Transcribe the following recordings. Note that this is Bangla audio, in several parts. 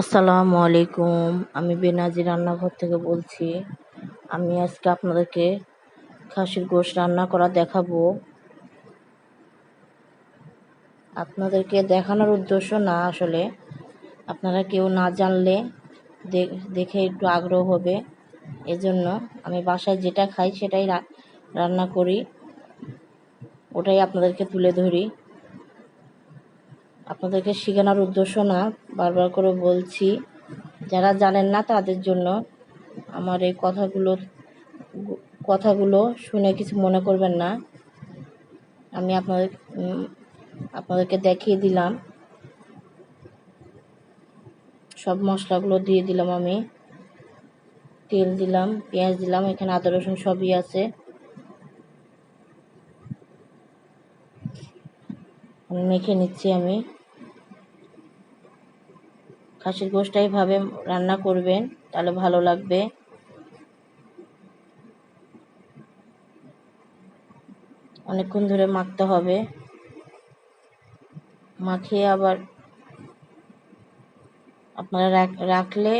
আসসালামু আলাইকুম। আমি বেনাজি রান্নাঘর থেকে বলছি, আমি আজকে আপনাদেরকে খাসির গোশ রান্না করা দেখাবো। আপনাদেরকে দেখানোর উদ্দেশ্য না, আসলে আপনারা কেউ না জানলে দেখে একটু আগ্রহ হবে। এজন্য আমি বাসায় যেটা খাই সেটাই রান্না করি। ওটাই আপনাদেরকে তুলে ধরি। আপনাদেরকে শেখানোর উদ্দেশ্য না, বারবার করে বলছি, যারা জানেন না তাদের জন্য আমার এই কথাগুলো কথাগুলো শুনে কিছু মনে করবেন না। আমি আপনাদের আপনাদেরকে দেখিয়ে দিলাম। সব মশলাগুলো দিয়ে দিলাম আমি। তেল দিলাম, পেঁয়াজ দিলাম, এখানে আদা, রসুন সবই আছে। মেখে নিচ্ছি আমি। খাসির গোষ্ঠটা এইভাবে রান্না করবেন, তাহলে ভালো লাগবে। অনেকক্ষণ ধরে মাখতে হবে। মাখিয়ে আবার আপনারা রাখলে,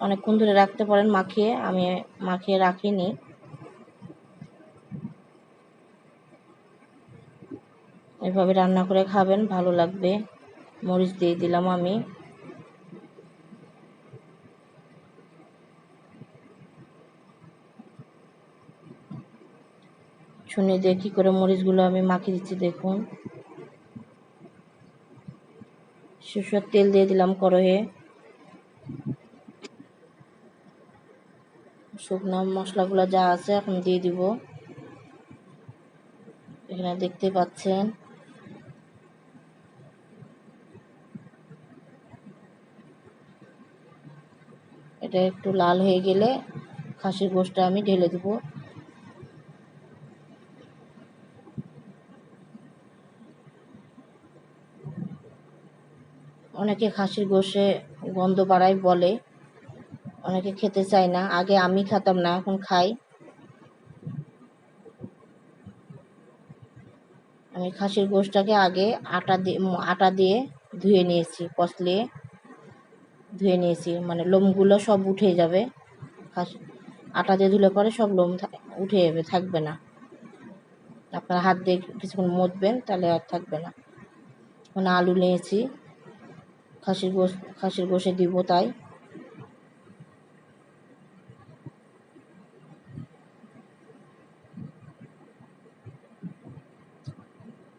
অনেকক্ষণ ধরে রাখতে পারেন মাখিয়ে, আমি মাখিয়ে রাখিনি। এভাবে রান্না করে খাবেন, ভালো লাগবে। মরিচ দিয়ে দিলাম আমি। শুনে দিয়ে কী করে মরিচগুলো আমি মাখিয়ে দিচ্ছি, দেখুন। সরষের তেল দিয়ে দিলাম কড়াইয়ে। শুকনো মশলাগুলো যা আছে এখন দিয়ে দিব। এখানে দেখতে পাচ্ছেন। এটা একটু লাল হয়ে গেলে খাসির গোষ্ঠটা আমি ঢেলে দেবো। অনেকে খাসির গোশে গন্ধ বাড়ায় বলে, অনেকে খেতে চায় না। আগে আমি খেতাম না, এখন খাই। আমি খাসির গোশটাকে আগে আটা দিয়ে আটা দিয়ে ধুয়ে নিয়েছি কষলিয়ে ধুয়ে নিয়েছি। মানে লোমগুলো সব উঠে যাবে। খাসি, আটা দিয়ে ধুলে পরে সব লোম উঠে যাবে, থাকবে না। আপনার হাত দিয়ে কিছুক্ষণ মতবেন, তাহলে আর থাকবে না। মানে আলু নিয়েছি। খাসির গোশ, খাসির গোশে দিব তাই।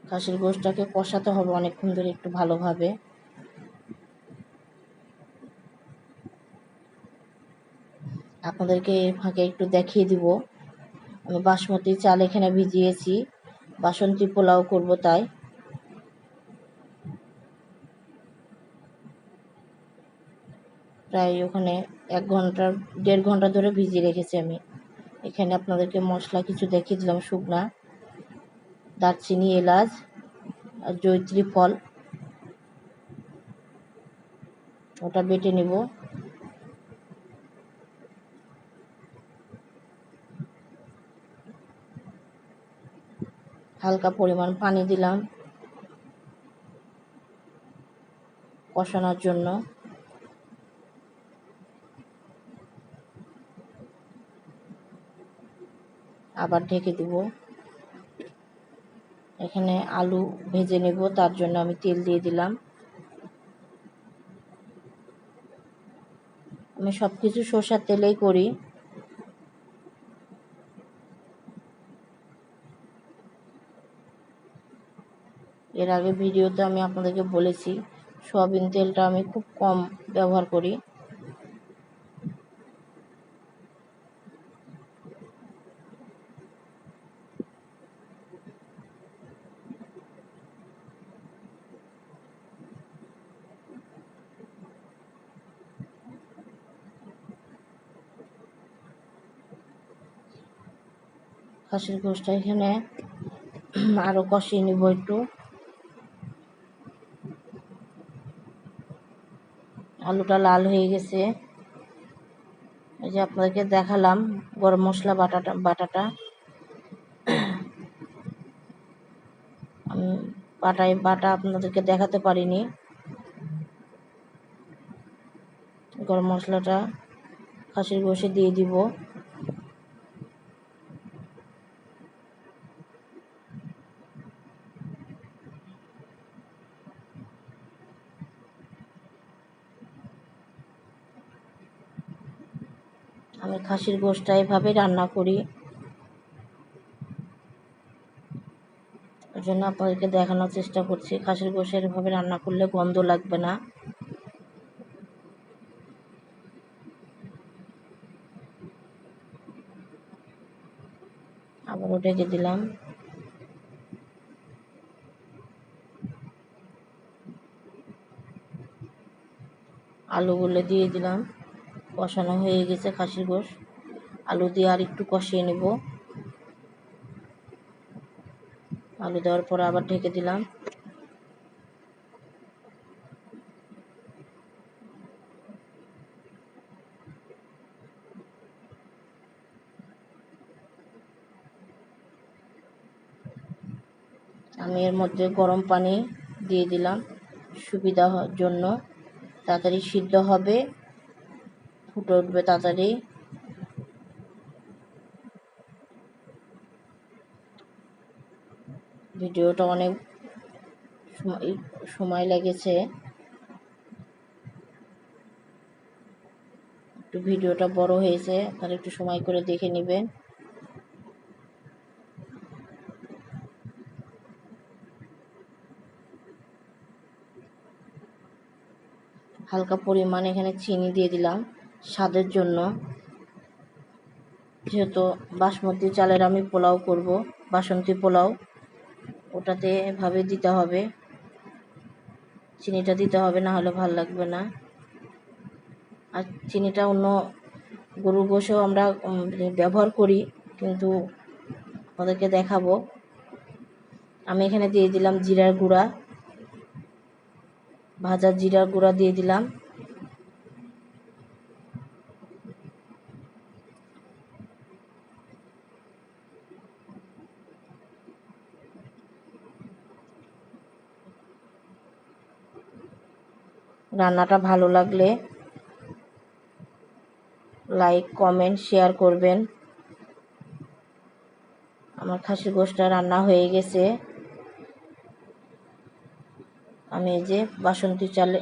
খাসির গোশটাকে কষাতে হবে অনেকক্ষণ ধরে একটু ভালোভাবে। আপনাদেরকে ফাঁকে একটু দেখিয়ে দিব। আমি বাসমতি চাল এখানে ভিজিয়েছি, বাসন্তী পোলাও করব তাই। প্রায় ওখানে এক ঘণ্টা, দেড় ঘণ্টা ধরে ভিজিয়ে রেখেছি আমি। এখানে আপনাদেরকে মশলা কিছু দেখিয়ে দিলাম, শুকনা, দারচিনি, এলাচ আর জৈত্রী ফল। ওটা বেটে নেব। হালকা পরিমাণ পানি দিলাম কষানোর জন্য। আবার ঢেকে দেব। এখানে আলু ভেজে নেব, তার জন্য আমি তেল দিয়ে দিলাম। আমি সব কিছু সর্ষার তেলেই করি। এর আগে ভিডিওতে আমি আপনাদেরকে বলেছি, সয়াবিন তেলটা আমি খুব কম ব্যবহার করি। খাসির গোষ্ঠটা এখানে। আরও কষিয়ে নিব একটু। আলুটা লাল হয়ে গেছে। এই যে আপনাদেরকে দেখালাম গরম মশলা বাটাটা বাটাটা। আমি বাটা আপনাদেরকে দেখাতে পারিনি। গরম মশলাটা খাসির গোশে দিয়ে দিব। আমি খাসির গোশটা এভাবে রান্না করি। ওই জন্য আপনাদেরকে দেখানোর চেষ্টা করছি। খাসির গোশের এভাবে রান্না করলে গন্ধ লাগবে না। আবারও ঢেকে দিলাম। আলুগুলো দিয়ে দিলাম। কষানো হয়ে গেছে খাসির গোশ। আলু দিয়ে আর একটু কষিয়ে নেব। আলু দেওয়ার পর আবার ঢেকে দিলাম। আমি এর মধ্যে গরম পানি দিয়ে দিলাম। সুবিধা জন্য। তাড়াতাড়ি সিদ্ধ হবে। ফুটে উঠবে তাড়াতাড়ি। ভিডিওটা অনেক সময় লেগেছে। একটু ভিডিওটা বড় হয়েছে আপনারা একটু সময় করে দেখে নেবেন। হালকা পরিমাণ এখানে চিনি দিয়ে দিলাম। স্বাদের জন্য। যেহেতু বাসমতি চালের আমি পোলাও করব, বাসন্তী পোলাও, ওটাতে এভাবে দিতে হবে। চিনিটা দিতে হবে, না হলে ভালো লাগবে না। আর চিনিটা অন্য গরুর গোশেও আমরা ব্যবহার করি, কিন্তু ওদেরকে দেখাবো। আমি এখানে দিয়ে দিলাম জিরার গুঁড়া, ভাজা জিরার গুঁড়া দিয়ে দিলাম। রান্নাটা ভালো লাগলে লাইক কমেন্ট শেয়ার করবেন। আমার খাসির গোষ্ঠটা রান্না হয়ে গেছে। আমি এই যে বাসন্তী চালে